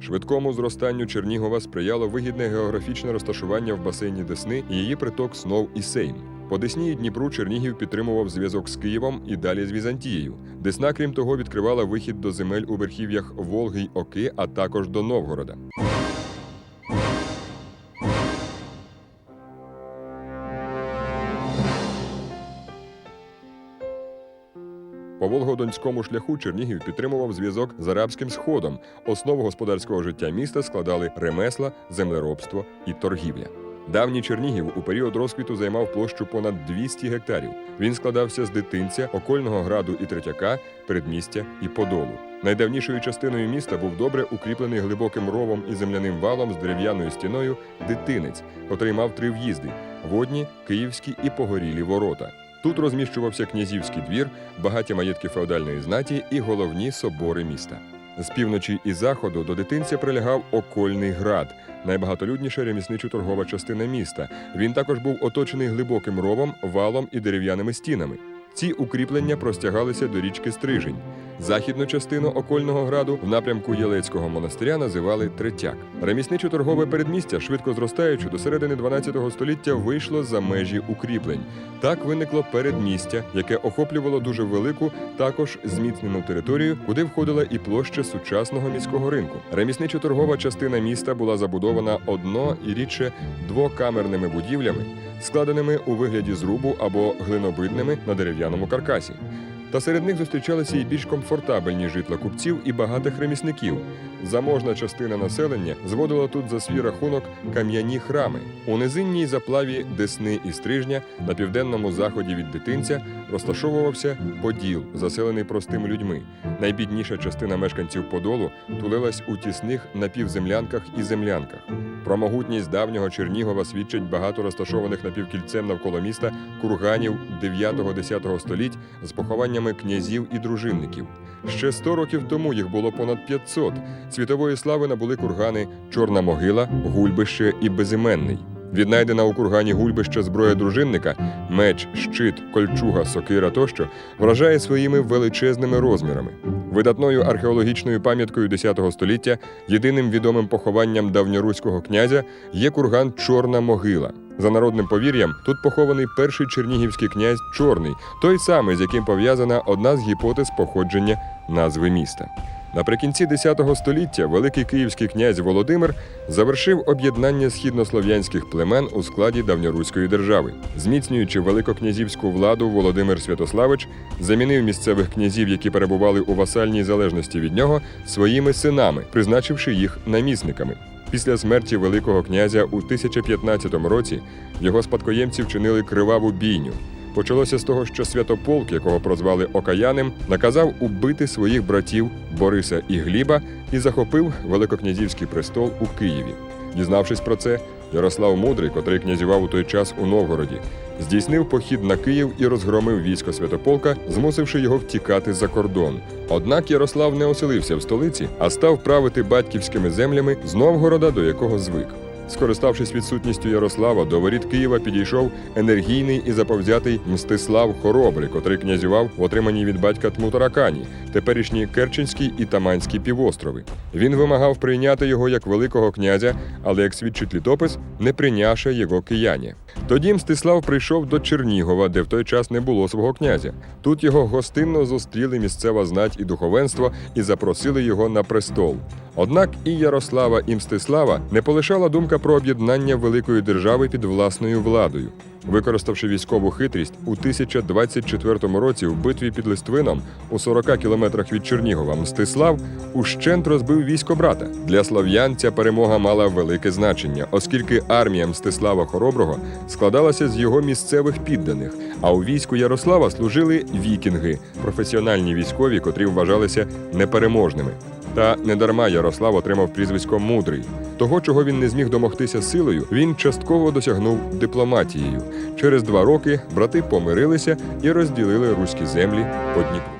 Швидкому зростанню Чернігова сприяло вигідне географічне розташування в басейні Десни і її приток Снов і Сейм. По Десні і Дніпру Чернігів підтримував зв'язок з Києвом і далі з Візантією. Десна, крім того, відкривала вихід до земель у верхів'ях Волги й Оки, а також до Новгорода. По Волгодонському шляху Чернігів підтримував зв'язок з арабським сходом. Основу господарського життя міста складали ремесла, землеробство і торгівля. Давній Чернігів у період розквіту займав площу понад 200 гектарів. Він складався з дитинця, окольного граду і третяка, передмістя і подолу. Найдавнішою частиною міста був добре укріплений глибоким ровом і земляним валом з дерев'яною стіною дитинець, котрий мав три в'їзди: водні, київські і погорілі ворота. Тут розміщувався князівський двір, багаті маєтки феодальної знаті і головні собори міста. З півночі і заходу до дитинця прилягав окольний град, найбагатолюдніша ремісничо-торгова частина міста. Він також був оточений глибоким ровом, валом і дерев'яними стінами. Ці укріплення простягалися до річки Стрижень. Західну частину окольного граду в напрямку Єлецького монастиря називали Третяк. Ремісничо-торгове передмістя, швидко зростаючи до середини 12 століття, вийшло за межі укріплень. Так виникло передмістя, яке охоплювало дуже велику, також зміцнену територію, куди входила і площа сучасного міського ринку. Ремісничо-торгова частина міста була забудована одно і рідше двокамерними будівлями, складеними у вигляді зрубу або глинобитними на дерев'яному каркасі. Та серед них зустрічалися і більш комфортабельні житла купців і багатих ремісників. Заможна частина населення зводила тут за свій рахунок кам'яні храми. У низинній заплаві Десни і Стрижня на південному заході від дитинця розташовувався Поділ, заселений простими людьми. Найбідніша частина мешканців Подолу тулилась у тісних напівземлянках і землянках. Про могутність давнього Чернігова свідчать багато розташованих напівкільцем навколо міста курганів 9-10 століть з похованнями князів і дружинників. Ще 100 років тому їх було понад 500. Світової слави набули кургани Чорна могила, Гульбище і Безіменний. Віднайдена у кургані Гульбища зброя дружинника, меч, щит, кольчуга, сокира тощо вражає своїми величезними розмірами. Видатною археологічною пам'яткою X століття, єдиним відомим похованням давньоруського князя є курган Чорна могила. За народним повір'ям, тут похований перший чернігівський князь Чорний, той самий, з яким пов'язана одна з гіпотез походження назви міста. Наприкінці X століття великий київський князь Володимир завершив об'єднання східнослов'янських племен у складі давньоруської держави. Зміцнюючи великокнязівську владу, Володимир Святославич замінив місцевих князів, які перебували у васальній залежності від нього, своїми синами, призначивши їх намісниками. Після смерті Великого князя у 1015 році його спадкоємці вчинили криваву бійню. Почалося з того, що Святополк, якого прозвали Окаяним, наказав убити своїх братів Бориса і Гліба і захопив великокнязівський престол у Києві. Дізнавшись про це, Ярослав Мудрий, котрий князював у той час у Новгороді, здійснив похід на Київ і розгромив військо Святополка, змусивши його втікати за кордон. Однак Ярослав не оселився в столиці, а став правити батьківськими землями з Новгорода, до якого звик. Скориставшись відсутністю Ярослава, до воріт Києва підійшов енергійний і заповзятий Мстислав Хоробрий, котрий князював в отриманій від батька Тмутаракані, теперішні Керченський і Таманські півострови. Він вимагав прийняти його як великого князя, але як свідчить літопис, не прийнявши його кияні. Тоді Мстислав прийшов до Чернігова, де в той час не було свого князя. Тут його гостинно зустріли місцева знать і духовенство і запросили його на престол. Однак і Ярослава, і Мстислава не полишала думка про об'єднання великої держави під власною владою. Використавши військову хитрість, у 1024 році в битві під Листвином у 40 кілометрах від Чернігова Мстислав ущент розбив військо брата. Для слов'ян ця перемога мала велике значення, оскільки армія Мстислава Хороброго складалася з його місцевих підданих, а у війську Ярослава служили вікінги, професіональні військові, котрі вважалися непереможними. Та недарма Ярослав отримав прізвисько Мудрий. Того, чого він не зміг домогтися силою, він частково досягнув дипломатією. Через два роки брати помирилися і розділили руські землі по Дніпру.